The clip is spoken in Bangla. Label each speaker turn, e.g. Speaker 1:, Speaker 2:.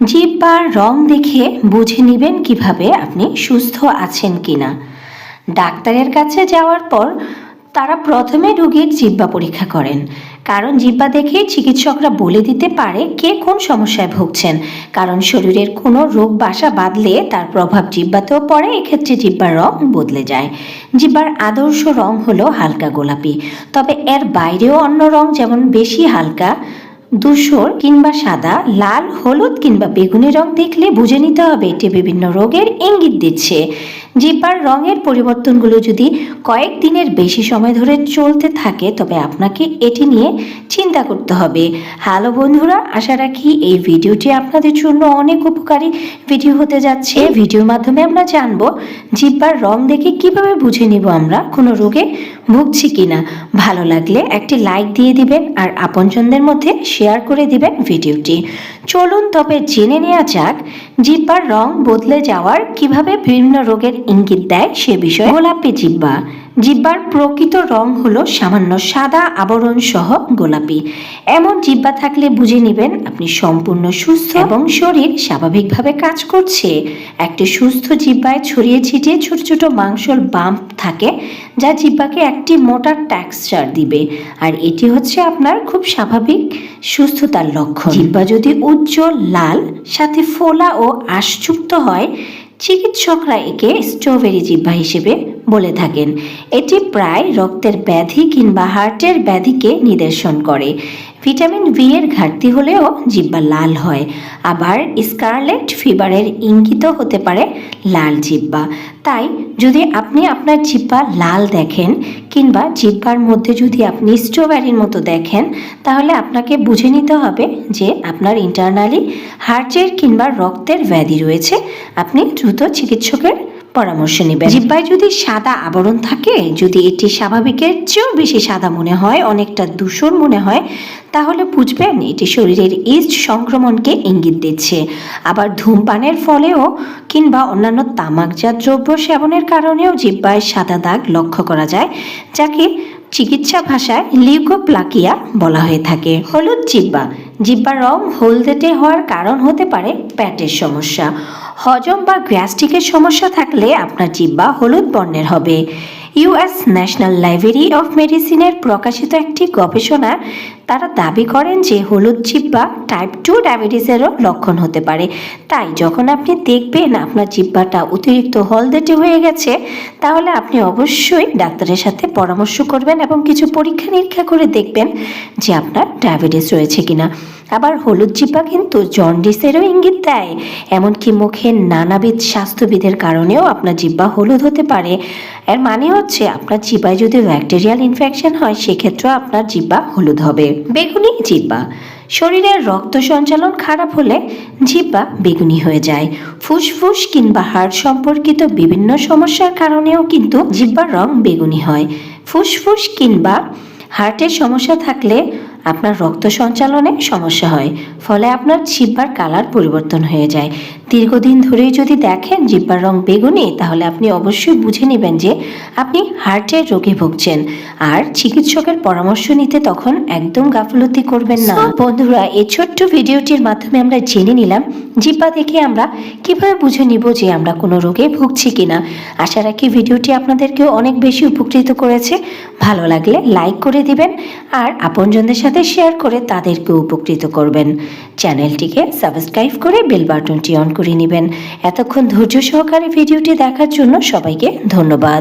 Speaker 1: জিব্বার রং দেখে বুঝে নেবেন কীভাবে আপনি সুস্থ আছেন কিনা। ডাক্তারের কাছে যাওয়ার পর তারা প্রথমে রোগীর জিব্বা পরীক্ষা করেন। কারণ জিব্বা দেখে চিকিৎসকরা বলে দিতে পারে কে কোন সমস্যায় ভুগছেন। কারণ শরীরের কোনো রোগ বাসা বাঁধলে তার প্রভাব জিব্বাতেও পড়ে, এক্ষেত্রে জিব্বার রং বদলে যায়। জিব্বার আদর্শ রং হলো হালকা গোলাপি। তবে এর বাইরেও অন্য রং যেমন বেশি হালকা ধূসর কিংবা সাদা, লাল, হলুদ কিংবা বেগুনি রং দেখলে বুঝে নিতে হবে এটি বিভিন্ন রোগের ইঙ্গিত দিচ্ছে। জিব্বার রঙের পরিবর্তনগুলো যদি কয়েক দিনের বেশি সময় ধরে চলতে থাকে, তবে আপনাকে এটি নিয়ে চিন্তা করতে হবে। হ্যালো বন্ধুরা, আশা রাখি এই ভিডিওটি আপনাদের জন্য অনেক উপকারী ভিডিও হতে যাচ্ছে। এই ভিডিওর মাধ্যমে আমরা জানব জিব্বার রং দেখে কীভাবে বুঝে নিব আমরা কোনো রোগে ভুগছি কিনা। ভালো লাগলে একটি লাইক দিয়ে দিবেন আর আপনজনদের মধ্যে শেয়ার করে দিবেন ভিডিওটি। চলুন তবে জেনে নেওয়া যাক, জিব্বার রং বদলে যাওয়ার কীভাবে বিভিন্ন রোগের ইঙ্গিত দেয় সে বিষয়ে গোলাপি জিব্বা। জিব্বার প্রকৃত রং হলো সামান্য সাদা আবরণ সহ গোলাপি। এমন জিব্বা থাকলে বুঝে নেবেন আপনি সম্পূর্ণ সুস্থ এবং শরীর স্বাভাবিকভাবে কাজ করছে। একটি সুস্থ জিব্বায় ছড়িয়ে ছিটিয়ে ছোট ছোট মাংসল বাম্প থাকে, যা জিব্বাকে একটি মোটা টেক্সচার দিবে। আর এটি হচ্ছে আপনার খুব স্বাভাবিক সুস্থতার লক্ষণ। জিব্বা যদি উজ্জ্বল, লাল, সাথে ফোলা ও আশযুক্ত হয় চিকিৎসকরা একে স্ট্রবেরি জিব্বা হিসেবে বলে থাকেন। এটি প্রায় রক্তের ব্যাধি কিংবা হার্টের ব্যাধিকে নিদর্শন করে। ভিটামিন ভি এর ঘাটতি হলেও জিব্বা লাল হয়। আবার স্কারলেট ফিভারের ইঙ্গিত হতে পারে লাল জিব্বা। তাই যদি আপনি আপনার জিব্বা লাল দেখেন কিংবা জিব্বার মধ্যে যদি আপনি স্ট্রবেরির মতো দেখেন, তাহলে আপনাকে বুঝে নিতে হবে যে আপনার ইন্টারনালি হার্টের কিংবা রক্তের ব্যাধি রয়েছে। আপনি দ্রুত চিকিৎসকের পরামর্শ নেবেন। জিব্বায় যদি সাদা আবরণ থাকে, যদি এটি স্বাভাবিকের চেয়েও বেশি সাদা মনে হয়, অনেকটা দূষণ মনে হয়, তাহলে বুঝবেন এটি শরীরের ইস্ট সংক্রমণকে ইঙ্গিত দিচ্ছে। আবার ধূমপানের ফলেও কিংবা অন্যান্য তামাকজাত দ্রব্য সেবনের কারণেও জিব্বায় সাদা দাগ লক্ষ্য করা যায়, যাকে চিকিৎসা ভাষায় লিউকোপ্লাকিয়া বলা হয়ে থাকে। হলুদ জিব্বা। জিব্বার রং হলদেটে হওয়ার কারণ হতে পারে প্যাটের সমস্যা। হজম বা গ্যাস্ট্রিকের সমস্যা থাকলে আপনার জিব্বা হলুদ বর্ণের হবে। ইউএস ন্যাশনাল লাইব্রেরি অফ মেডিসিনের প্রকাশিত একটি গবেষণা তারা দাবি করেন যে হলুদ জিব্বা টাইপ টু ডায়াবেটিসেরও লক্ষণ হতে পারে। তাই যখন আপনি দেখবেন আপনার জিব্বাটা অতিরিক্ত হলদেটে হয়ে গেছে, তাহলে আপনি অবশ্যই ডাক্তারের সাথে পরামর্শ করবেন এবং কিছু পরীক্ষা নিরীক্ষা করে দেখবেন যে আপনার ডায়াবেটিস রয়েছে কিনা। আবার হলুদ জিব্বা কিন্তু জন্ডিসেরও ইঙ্গিত দেয়। এমনকি মুখের নানাবিধ স্বাস্থ্যবিধের কারণেও আপনার জিব্বা হলুদ হতে পারে। এর মানে হচ্ছে আপনার জিব্বায় যদি ব্যাকটেরিয়াল ইনফেকশন হয়, সেক্ষেত্রেও আপনার জিব্বা হলুদ হবে। বেগুনি জিব্বা। শরীরের রক্ত সঞ্চালন খারাপ হলে জিব্বা বেগুনি হয়ে যায়। ফুসফুস কিংবা হাড় সম্পর্কিত বিভিন্ন সমস্যার কারণেও কিন্তু জিব্বার রং বেগুনি হয়। ফুসফুস কিংবা হার্টের সমস্যা থাকলে আপনার রক্ত সঞ্চালনে সমস্যা হয় ফলে আপনার জিব্বার কালার পরিবর্তন হয়ে যায়। দীর্ঘদিন ধরেই যদি দেখেন জিব্বার রং বেগুনি তাহলে আপনি অবশ্যই বুঝে নেবেন যে আপনি হার্টের রোগে ভুগছেন আর চিকিৎসকের পরামর্শ নিতে তখন একদম গাফলতি করবেন না। বন্ধুরা এই ছোট্ট ভিডিওটির মাধ্যমে আমরা জেনে নিলাম জিব্বা দেখে আমরা কীভাবে বুঝে নিব যে আমরা কোনো রোগে ভুগছি কিনা। আশা রাখি ভিডিওটি আপনাদেরকেও অনেক বেশি উপকৃত করেছে। ভালো লাগলে লাইক করে দিবেন আর আপনজনদের সাথে শেয়ার করে তাদেরকে উপকৃত করবেন। চ্যানেলটিকে সাবস্ক্রাইব করে বেল বাটনটি অন করে নেবেন। এতক্ষণ ধৈর্য সহকারে ভিডিওটি দেখার জন্য সবাইকে ধন্যবাদ।